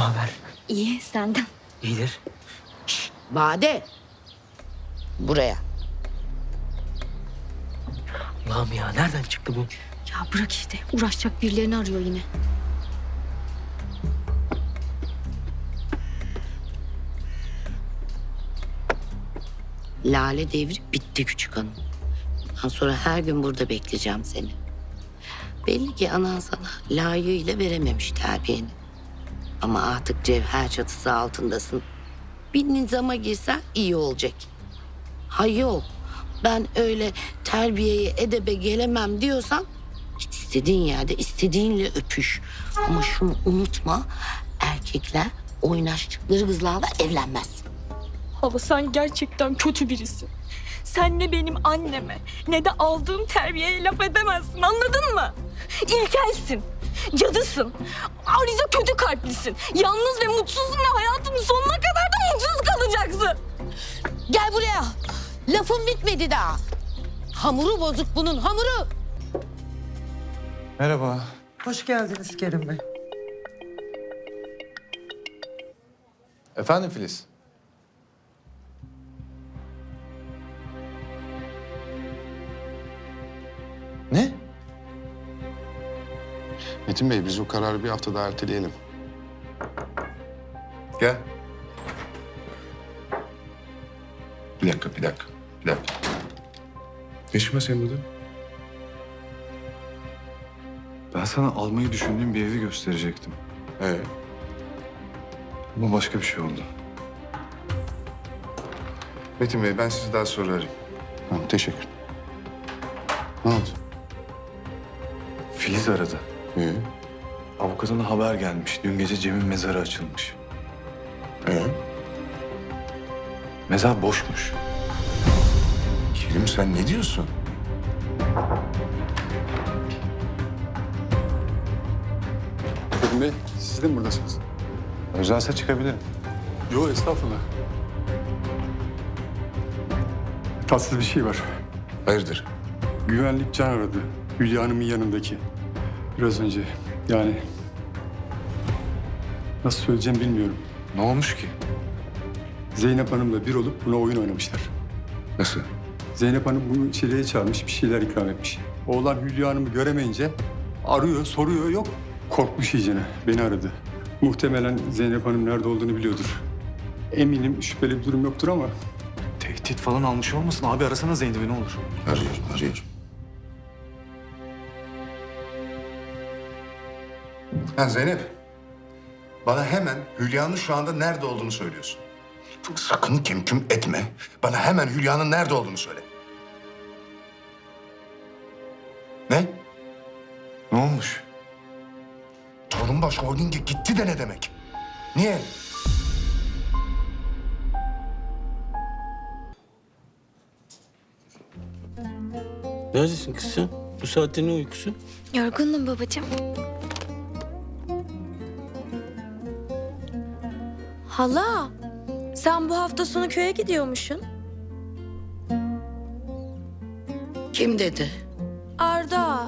Ne haber? İyi senden. İyidir. Bade. Buraya. Allah'ım ya nereden çıktı bu? Ya bırak işte uğraşacak birilerini arıyor yine. Lale devri bitti küçük hanım. Bundan sonra her gün burada bekleyeceğim seni. Belli ki anan sana layığıyla verememiş terbiyeni. Ama artık cevher çatısı altındasın. Bir nizama girsen iyi olacak. Ha yok, ben öyle terbiyeye edebe gelemem diyorsan... ...git istediğin yerde istediğinle öpüş. Ama şunu unutma, erkekler oynaştıkları kızlarla evlenmez. Hala sen gerçekten kötü birisin. Sen ne benim anneme ne de aldığım terbiyeye laf edemezsin anladın mı? İlkelsin, cadısın, ayrıca kötü kalplisin. Yalnız ve mutsuzsun ve hayatının sonuna kadar da mutsuz kalacaksın. Gel buraya. Lafım bitmedi daha. Hamuru bozuk bunun hamuru. Merhaba. Hoş geldiniz Kerim Bey. Efendim Filiz? Metin Bey biz o kararı bir hafta daha erteleyelim. Gel. Bir dakika, bir dakika, bir dakika. Ne işin var senin burada? Ben sana almayı düşündüğüm bir evi gösterecektim. Ee, Ama başka bir şey oldu. Metin Bey ben sizi daha sonra arayayım. Tamam, teşekkür. Ne oldu? Filiz aradı. Ee, Avukatına haber gelmiş. Dün gece Cem'in mezarı açılmış. ee? Mezar boşmuş. Kerim sen ne diyorsun? Kerim Bey siz de mi buradasınız? Özelse çıkabilirim. Yok estağfurullah. Tatsız bir şey var. Hayırdır? Güvenlik Can aradı. Hülya Hanım'ın yanındaki. Biraz önce. Yani... Nasıl söyleyeceğim bilmiyorum. Ne olmuş ki? Zeynep Hanım'la bir olup buna oyun oynamışlar. Nasıl? Zeynep Hanım bunu içeriye çağırmış, bir şeyler ikram etmiş. Oğlan Hülya Hanım'ı göremeyince arıyor, soruyor, yok. Korkmuş iyicene, beni aradı. Muhtemelen Zeynep Hanım nerede olduğunu biliyordur. Eminim şüpheli bir durum yoktur ama Tehdit falan almış olmasın? Abi arasana Zeynep'i ne olur. Arıyorum, arıyorum. Ha Zeynep. Bana hemen Hülya'nın şu anda nerede olduğunu söylüyorsun. Sakın kemküm etme. Bana hemen Hülya'nın nerede olduğunu söyle. Ne? Ne olmuş? Torunbaş Holding'e gitti de ne demek? Niye? Neredesin kız sen? Bu saatte ne uykusu? Yorgundum babacığım. Hala, sen bu hafta sonu köye gidiyormuşsun. Kim dedi? Arda,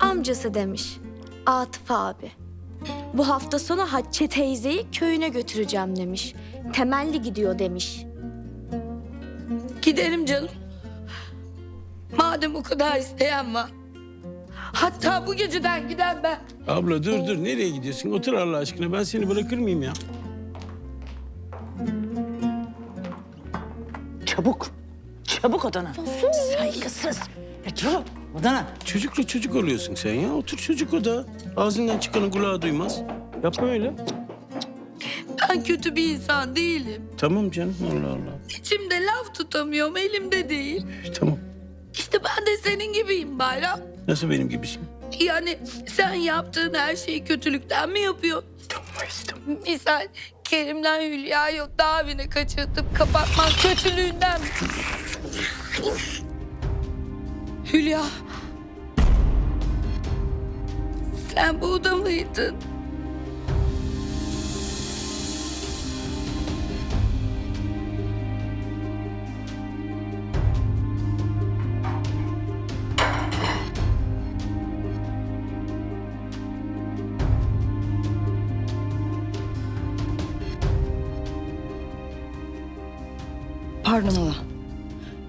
amcası demiş. Atıf abi. Bu hafta sonu Hatice teyzeyi köyüne götüreceğim demiş. Temelli gidiyor demiş. Giderim canım. Madem o kadar isteyen var. Hatta bu geceden giden ben. Abla dur dur nereye gidiyorsun? Otur Allah aşkına ben seni bırakır mıyım ya? Çabuk. Çabuk odana. Saygısız. Ya Yürü odana. Çocukla çocuk oluyorsun sen ya. Otur çocuk o da. Ağzından çıkanı kulağı duymaz. Yapma öyle. Ben kötü bir insan değilim. Tamam canım Allah Allah. İçimde laf tutamıyorum, elimde değil. Tamam. İşte ben de senin gibiyim Bayram. Nasıl benim gibisin? Yani sen yaptığın her şeyi kötülükten mi yapıyorsun? Misal Kerim'den Hülya'yı dağ evine kaçırtıp kapatmak kötülüğünden? Hülya. Sen burada mıydın? Pardon hala.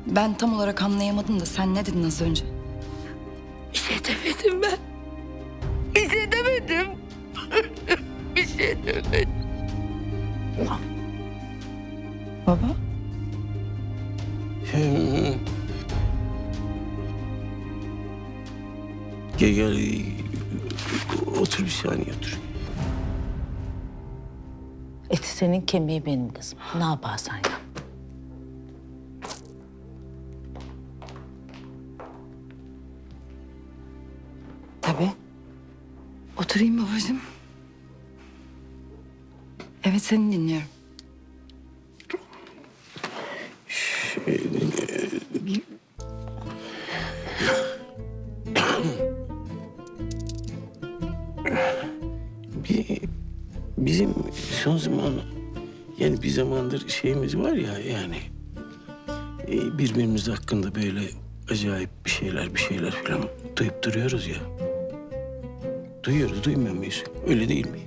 Ben tam olarak anlayamadım da sen ne dedin az önce? Bir şey demedim ben. Bir şey demedim. bir şey demedim. Baba? Hmm. Gel gel. Otur bir saniye otur. Eti senin kemiği benim kızım. Ne yaparsan yap. Oturayım babacığım. Evet seni dinliyorum. Bir, bizim son zaman yani bir zamandır şeyimiz var ya yani e, birbirimiz hakkında böyle acayip bir şeyler bir şeyler falan duyup duruyoruz ya. Duyuyoruz duymuyor muyuz? Öyle değil mi?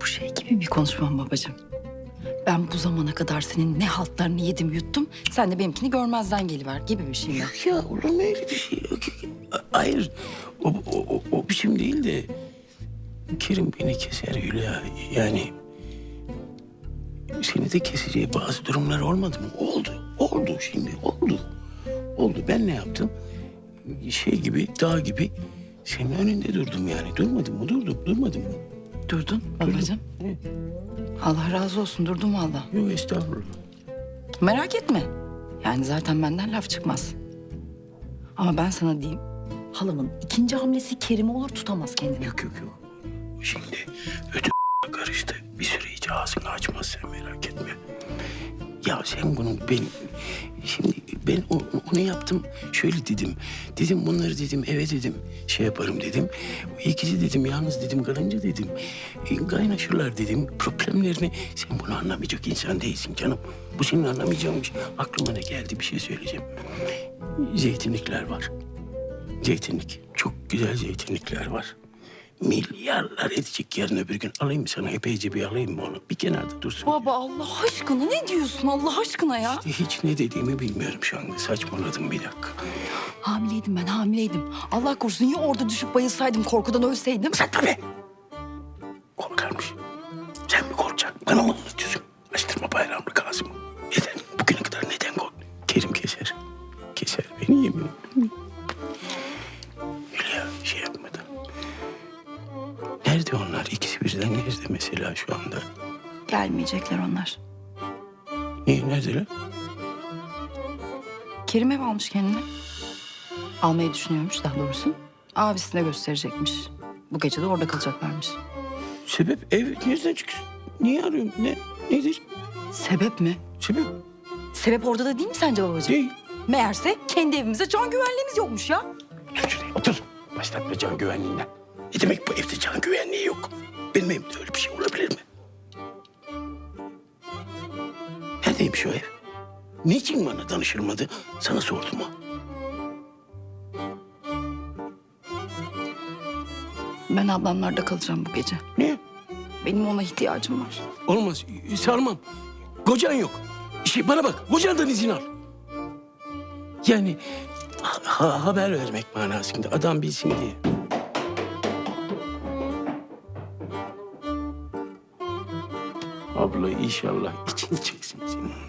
Bu şey gibi bir konuşmam babacığım. Ben bu zamana kadar senin ne haltlarını yedim yuttum. Sen de benimkini görmezden geliver gibi bir şey mi? Yok ya olur mu öyle bir şey? Yok, yok. Hayır o, o, o, o biçim değil de Kerim beni keser Hülya. Yani seni de keseceği bazı durumlar olmadı mı? Oldu. Oldu şimdi oldu. Oldu. Ben ne yaptım? Şey gibi dağ gibi senin önünde durdum yani. Durmadım mı? Durdum. Durmadım mı? Durdun babacığım. Allah razı olsun durdum valla. Yok estağfurullah. Merak etme. Yani zaten benden laf çıkmaz. Ama ben sana diyeyim. Halamın ikinci hamlesi Kerim'i olur tutamaz kendini. Yok yok yok. Şimdi ödü karıştı. Bir süre hiç ağzını açmaz sen merak etme. Ya sen bunu ben şimdi ben o- onu yaptım şöyle dedim. Dedim bunları dedim eve dedim şey yaparım dedim. İkisi dedim yalnız dedim kalınca dedim. E, kaynaşırlar dedim problemlerini. Sen bunu anlamayacak insan değilsin canım. Bu senin anlamayacağın şey. Aklıma ne geldi bir şey söyleyeceğim. Zeytinlikler var. Zeytinlik. Çok güzel zeytinlikler var. Milyarlar edecek yarın öbür gün. Alayım mı sana epeyce bir alayım mı onu? Bir kenarda dursun. Baba Allah aşkına ne diyorsun Allah aşkına ya? Hiç ne dediğimi bilmiyorum şu anda. Saçmaladım bir dakika. Hamileydim ben hamileydim. Allah korusun ya orada düşüp bayılsaydım korkudan ölseydim. Sen tabii. Nerede onlar? İkisi birden nerede mesela şu anda? Gelmeyecekler onlar. Niye? Neredeler? Kerim ev almış kendine. Almayı düşünüyormuş daha doğrusu. Abisine gösterecekmiş. Bu gece de orada kalacaklarmış. Sebep ev nereden çıksın? Niye arıyorum? Ne? Nedir? Sebep mi? Sebep Sebep orada da değil mi sence babacığım? değil. Meğerse kendi evimize can güvenliğimiz yokmuş ya. Otur şuraya otur. Başlatma can güvenliğinden. Ne demek bu evde can güvenliği yok? Benim evimde öyle bir şey olabilir mi? Neredeymiş o ev? Niçin bana danışılmadı? Sana sordum mu? Ben ablamlarda kalacağım bu gece. Ne? Benim ona ihtiyacım var. Olmaz. Sarmam. Kocan yok. Şey, bana bak. Kocandan izin al. Yani ha- haber vermek manasında. Adam bilsin diye. Abla inşallah için çıksın senin.